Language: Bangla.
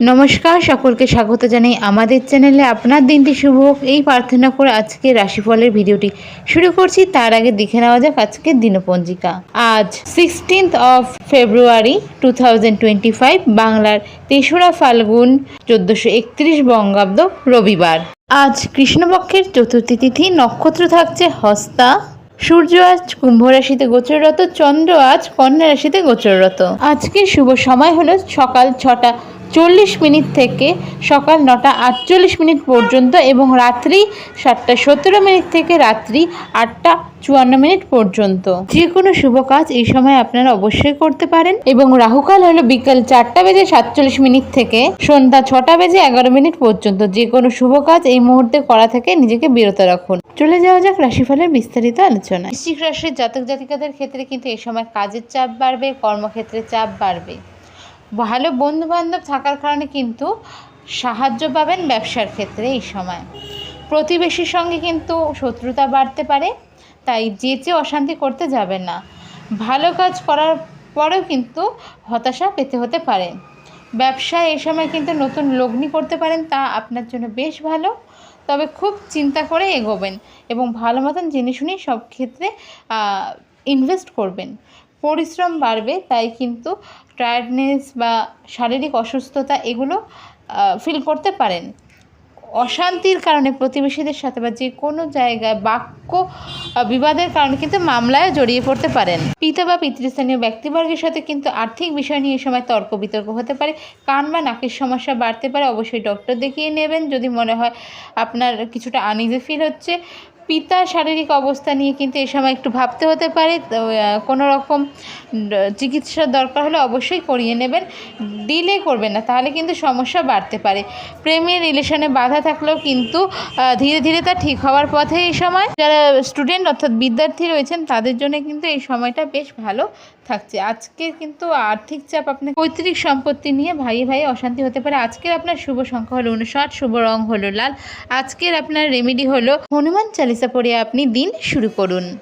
নমস্কার, সকলকে স্বাগত জানাই আমাদের চ্যানেলে। আপনার দিনটি শুভ হোক। এই প্রার্থনা করে আজকে রাশিফলের ভিডিওটি শুরু করছি। তার আগে দেখে নেওয়া যাক আজকের দিনপঞ্জিকা। আজ সিক্সটিন্থ অফ ফেব্রুয়ারি টু বাংলার তেসরা ফাল্গুন চোদ্দোশো একত্রিশ বঙ্গাব্দ রবিবার। আজ কৃষ্ণপক্ষের চতুর্থী তিথি, নক্ষত্র থাকছে হস্তা। সূর্য আজ কুম্ভ রাশিতে গোচররত, চন্দ্র আজ কন্যা রাশিতে গোচররত। আজকের শুভ সময় হলো সকাল ছটা চল্লিশ মিনিট থেকে সকাল নটা আটচল্লিশ মিনিট পর্যন্ত এবং রাত্রি সাতটা সতেরো মিনিট থেকে রাত্রি আটটা চুয়ান্ন মিনিট পর্যন্ত। যে কোনো শুভ কাজ এই সময় আপনারা অবশ্যই করতে পারেন। এবং রাহুকাল হলো বিকাল চারটা বেজে সাতচল্লিশ মিনিট থেকে সন্ধ্যা ছটা বেজে এগারো মিনিট পর্যন্ত। যে কোনো শুভ কাজ এই মুহূর্তে করা থেকে নিজেকে বিরত রাখুন। চলে যাওয়া যাক রাশিফলের বিস্তারিত আলোচনা বৃশ্চিক রাশির জাতক জাতিকাদের ক্ষেত্রে কিন্তু এই সময় কাজের চাপ বাড়বে, কর্মক্ষেত্রে চাপ বাড়বে। ভালো বন্ধু বান্ধব থাকার কারণে কিন্তু সাহায্য পাবেন ব্যবসার ক্ষেত্রে এই সময়। প্রতিবেশীর সঙ্গে কিন্তু শত্রুতা বাড়তে পারে, তাই যেচে অশান্তি করতে যাবেন না। ভালো কাজ করার পরেও কিন্তু হতাশা পেতে হতে পারে। ব্যবসায় এই সময় কিন্তু নতুন লগ্নি করতে পারেন, তা আপনার জন্য বেশ ভালো। তবে খুব চিন্তা করে এগোবেন এবং ভালো মতন জেনে শুনে সব ক্ষেত্রে ইনভেস্ট করবেন। পরিশ্রম বাড়বে, তাই কিন্তু টায়ার্ডনেস বা শারীরিক অসুস্থতা এগুলো ফিল করতে পারেন। অশান্তির কারণে প্রতিবেশীদের সাথে বা যে কোনো জায়গায় বাক্য বিবাদের কারণে কিন্তু মামলায় জড়িয়ে পড়তে পারেন। পিতা বা পিতৃস্থানীয় ব্যক্তিবর্গের সাথে কিন্তু আর্থিক বিষয় নিয়ে সময় তর্ক বিতর্ক হতে পারে। কান বা নাকের সমস্যা বাড়তে পারে, অবশ্যই ডক্টর দেখিয়ে নেবেন। যদি মনে হয় আপনার কিছুটা আনিজে ফিল হচ্ছে পিতা শারীরিক অবস্থা নিয়ে কিন্তু এই সময় একটু ভাবতে হতে পারে। কোনো রকম চিকিৎসার দরকার হলে অবশ্যই করিয়ে নেবেন। ডিলে করবেন না, তাহলে কিন্তু সমস্যা বাড়তে পারে। প্রেমের রিলেশনে বাধা থাকলেও কিন্তু ধীরে ধীরে তা ঠিক হওয়ার পথে এই সময়। যারা স্টুডেন্ট অর্থাৎ বিদ্যার্থী রয়েছেন, তাদের জন্য কিন্তু এই সময়টা বেশ ভালো থাকছে। আজকে কিন্তু আর্থিক চাপ আপনার পৈতৃক সম্পত্তি নিয়ে ভাই ভাই অশান্তি হতে পারে। আজকের আপনার শুভ সংখ্যা হলো উনষাট, শুভ রং হলো লাল। আজকের আপনার রেমেডি হলো হনুমান চালিসা। পড়ে আপনি দিন শুরু করুন।